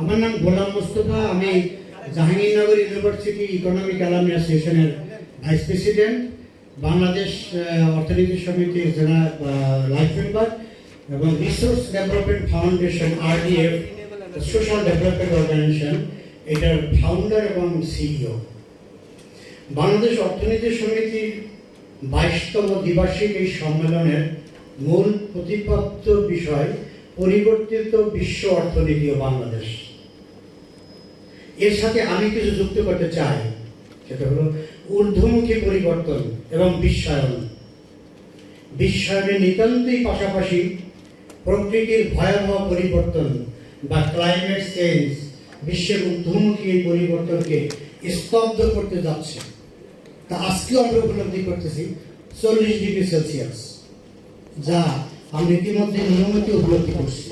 আমার নাম গোলাম মোস্তফা। আমি জাহাঙ্গীরনগর ইউনিভার্সিটি ইকোনমিক অ্যাসোসিয়েশনের ভাইস প্রেসিডেন্ট বাংলাদেশ অর্থনীতি সমিতির জেলা লাইফ মেম্বার এবং resource development foundation RDF social development organisation এটার ফাউন্ডার এবং সিইও বাংলাদেশ অর্থনীতি সমিতির বাইশতম দ্বিবার্ষিক এই সম্মেলনের মূল প্রতিপাদ্য বিষয়, পরিবর্তিত বিশ্ব অর্থনীতি ও বাংলাদেশ। এর সাথে আমি কিছু যুক্ত করতে চাই। সেটা হলো ঊর্ধ্বমুখী পরিবর্তন এবং বিশ্বায়ন। বিশ্বায়নের নিতান্তই পাশাপাশি প্রকৃতির ভয়াবহ পরিবর্তন বা ক্লাইমেট চেঞ্জ বিশ্বের ঊর্ধ্বমুখী এই পরিবর্তনকে স্তব্ধ করতে যাচ্ছে। তা আজকেও আমরা উপলব্ধি করতেছি চল্লিশ ডিগ্রি সেলসিয়াস যা আমরা ইতিমধ্যে নিয়মিত উপলব্ধি করছি।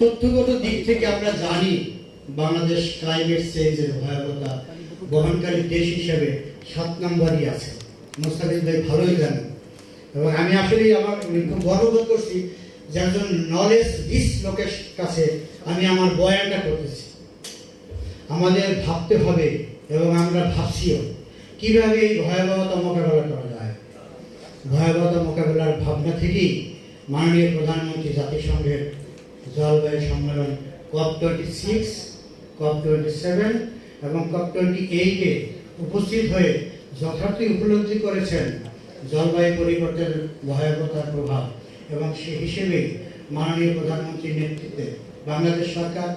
তথ্যগত দিক থেকে আমরা জানি বাংলাদেশ ক্লাইমেট চেঞ্জের ভয়াবহতা বহনকারী দেশ হিসেবে সাত নম্বরই আছে। মোস্তাফিজ ভাই ভালোই জানেন। এবং আমি আসলে আমার খুব গর্ববোধ করছি যে একজন নলেজ রিস লোকের কাছে আমি আমার বয়ানটা করতেছি। আমাদের ভাবতে হবে এবং আমরা ভাবছিও কীভাবে এই ভয়াবহতা মোকাবেলা করা যায়। ভয়াবহতা মোকাবেলার ভাবনা থেকেই মাননীয় প্রধানমন্ত্রী জাতিসংঘের জলবায়ু সম্মেলন COP twenty six COP twenty seven এবং কপ টোয়েন্টি এইটে উপস্থিত হয়ে যথার্থই উপলব্ধি করেছেন জলবায়ু পরিবর্তনের ভয়াবহতার প্রভাব এবং সে হিসেবে মাননীয় প্রধানমন্ত্রীর নেতৃত্বে বাংলাদেশ সরকার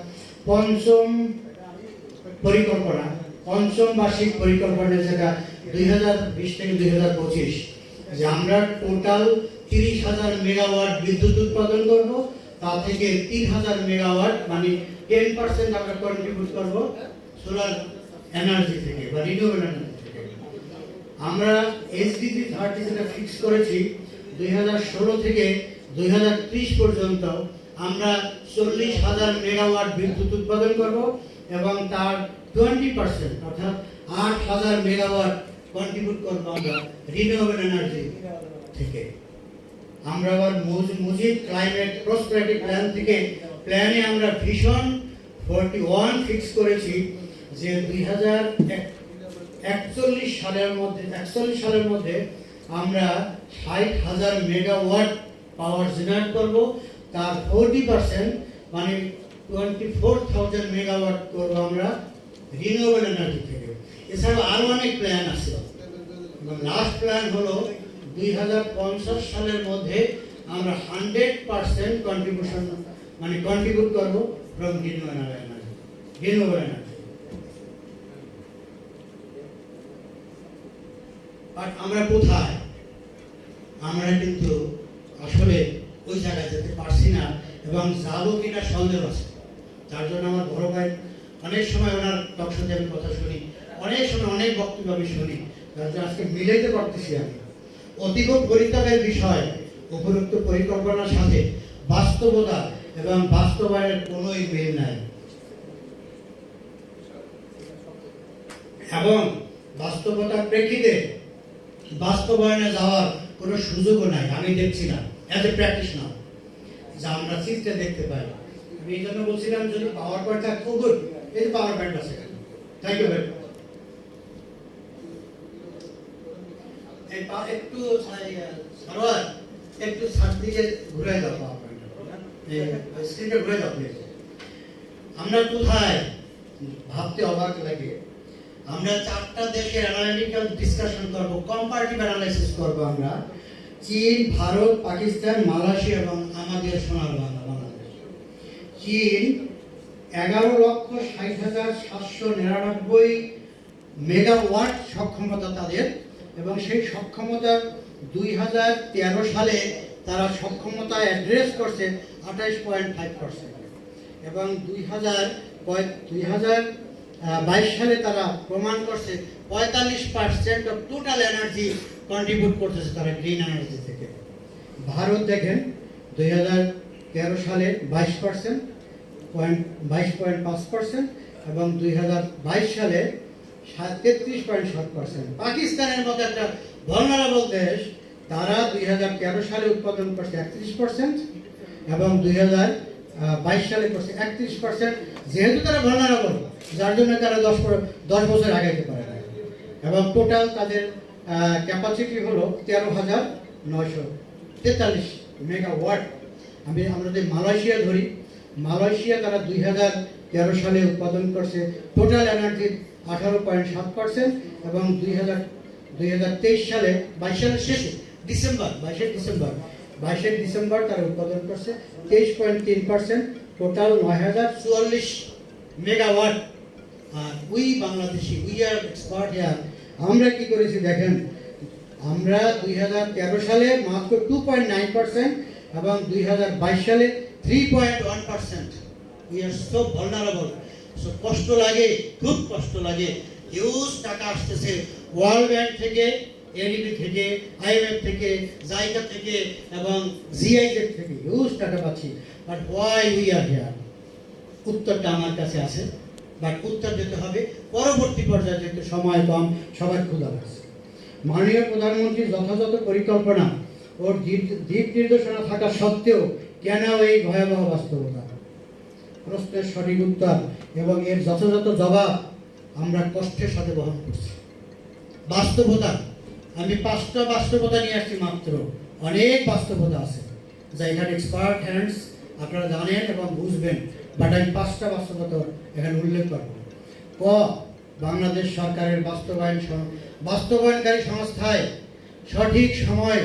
পঞ্চম পরিকল্পনা, পঞ্চম বার্ষিক পরিকল্পনা যেটা দুই হাজার বিশ থেকে দুই হাজার পঁচিশ, যে আমরা টোটাল তিরিশ হাজার মেগাওয়াট বিদ্যুৎ উৎপাদন করব, তা থেকে তিন হাজার মেগাওয়াট মানে টেন পার্সেন্ট আমরা কন্ট্রিবিউট করব সোলার এনার্জি থেকে বা রিনিউয়েবল এনার্জি থেকে। আমরা এসডিজি থার্টি যেটা ফিক্স করেছি, দুই হাজার ষোলো থেকে দুই হাজার ত্রিশ পর্যন্ত আমরা চল্লিশ হাজার মেগাওয়াট বিদ্যুৎ উৎপাদন করব এবং তার টোয়েন্টি পার্সেন্ট অর্থাৎ আট হাজার মেগাওয়াট কন্ট্রিবিউট করব আমরা রিনিউয়েবল এনার্জি থেকে। আমরা আবার মুজ- মুজিব ক্লাইমেট প্রসপারিটি প্ল্যান থেকে প্ল্যানে আমরা ভীষণ ফোরটি ওয়ান ফিক্স করেছি যে দুই হাজার একচল্লিশ সালের মধ্যে, একচল্লিশ সালের মধ্যে আমরা ষাট হাজার মেগাওয়াট পাওয়ার জেনারেট করব। তার ফোরটি পার্সেন্ট মানে টোয়েন্টি ফোর থাউজেন্ড মেগাওয়াট করব আমরা রিনিউয়েবল এনার্জি থেকে। এছাড়াও আরও অনেক প্ল্যান আছে। লাস্ট প্ল্যান হলো দুই হাজার পঞ্চাশ সালের মধ্যে আমরা হান্ড্রেড পার্সেন্ট কন্ট্রিবিউশন মানে কন্ট্রিবিউট করব from renewable energy renewable energy but আমরা কোথায়? আমরা কিন্তু আসলে ওই জায়গায় যেতে পারছি না এবং যাব কিনা সন্দেহ আছে। তার জন্য আমার বড় ভাই অনেক সময় ওনার টকশোতে আমি কথা শুনি, অনেক সময় অনেক বক্তব্য আমি শুনি। জন্য আজকে মিলাইতে পারতেছি আমি অতীব পরিতাপের বিষয়, উপরোক্ত পরিকল্পনার সাথে বাস্তবতা এবং বাস্তবায়নের কোনোই মিল নাই। এবং বাস্তবতার প্রেক্ষিতে বাস্তবায়নে যাওয়ার কোনো সুযোগও নাই, আমি দেখছি না এত প্র্যাকটিস না যা আমরা চিত্রে দেখতে পাই। আমি এই জন্য বলছিলাম, যদি পাওয়ার পয়েন্ট থাকতো গুড এই পাওয়ার পয়েন্ট আছে থ্যাংক ইউ ভেরি একটু সারোয়ার, একটু দিকে ঘুরে পয়েন্টটা স্ক্রিনটা ঘুরে প্লিজ আমরা কোথায়? ভাবতে অবাক লাগে। আমরা চারটা দেশের অ্যানালিটিক্যাল ডিসকাশন করব কম্পারেটিভ অ্যানালাইসিস করব আমরা। চীন, ভারত, পাকিস্তান, মালয়েশিয়া এবং আমাদের সোনার বাংলা, বাংলাদেশ। চীন এগারো লক্ষ ষাট হাজার সাতশো নিরানব্বই মেগাওয়াট সক্ষমতা তাদের এবং সেই সক্ষমতা দুই হাজার তেরো সালে তারা সক্ষমতা অ্যাড্রেস করছে আঠাইশ পয়েন্ট ফাইভ পার্সেন্ট। এবং দুই হাজার দুই হাজার বাইশ সালে তারা প্রমাণ করছে পঁয়তাল্লিশ percent of total energy contribute করতেছে তারা গ্রিন এনার্জি থেকে। ভারত দেখেন, দুই হাজার তেরো সালে বাইশ পার্সেন্ট, পয়েন্ট বাইশ পয়েন্ট পাঁচ পার্সেন্ট এবং দুই হাজার বাইশ সালে সাত তেত্রিশ পয়েন্ট সাত পার্সেন্ট। পাকিস্তানের মতো একটা ভলনারেবল দেশ তারা দুই হাজার তেরো সালে উৎপাদন করছে একত্রিশ পার্সেন্ট এবং দুই বাইশ সালে করছে একত্রিশ পার্সেন্ট যেহেতু তারা ভালনারেবল যার জন্য তারা দশ দশ বছর আগাইতে পারে না এবং টোটাল তাদের ক্যাপাসিটি হলো তেরো হাজার নয়শো তেতাল্লিশ মেগাওয়াট। আমি, আমরা যদি মালয়েশিয়া ধরি, মালয়েশিয়া তারা দুই হাজার তেরো সালে উৎপাদন করছে টোটাল এনার্জি আঠারো পয়েন্ট সাত পার্সেন্ট এবং দুই হাজার দুই হাজার তেইশ সালে, বাইশ সালের শেষে ডিসেম্বর, বাইশে ডিসেম্বর। বাইশে ডিসেম্বর তারা উৎপাদন করছে তেইশ পয়েন্ট তিন পার্সেন্ট, টোটাল নয় হাজার চুয়াল্লিশ megawatt. R we Bangladeshi, we are expert here আমরা কি করেছি দেখেন, আমরা দুই হাজার তেরো সালে মাত্র টু পয়েন্ট নাইন পার্সেন্ট এবং দুই হাজার বাইশ সালে three point one percent. We are so vulnerable so কষ্ট লাগে, খুব কষ্ট লাগে। হিউজ টাকা আসতেছে। ওয়ার্ল্ড ব্যাংক থেকে এডিবি থেকে আইএমএফ থেকে জাইকা থেকে এবং জিআইজেড থেকে হিউজ টাকা পাচ্ছি। But why we are here উত্তরটা আমার কাছে আছে। বাট উত্তর যেতে হবে, পরবর্তী পর্যায়ে যেহেতু সময় কম, সবার ক্ষুধা লাগছে। মাননীয় প্রধানমন্ত্রীর যথাযথ পরিকল্পনা ওর দিক নির্দেশনা থাকা সত্ত্বেও কেন এই ভয়াবহ বাস্তবতা? প্রশ্নের সঠিক উত্তর এবং এর যথাযথ জবাব আমরা কষ্টের সাথে বহন করছি। বাস্তবতা আমি পাঁচটা বাস্তবতা নিয়ে আসছি মাত্র। অনেক বাস্তবতা আছে। যা এখানে এক্সপার্ট হ্যান্ডস আপনারা জানেন এবং বুঝবেন বাট আমি পাঁচটা বাস্তবতা এখানে উল্লেখ করব। ক, বাংলাদেশ সরকারের বাস্তবায়ন বাস্তবায়নকারী সংস্থায় সঠিক সময়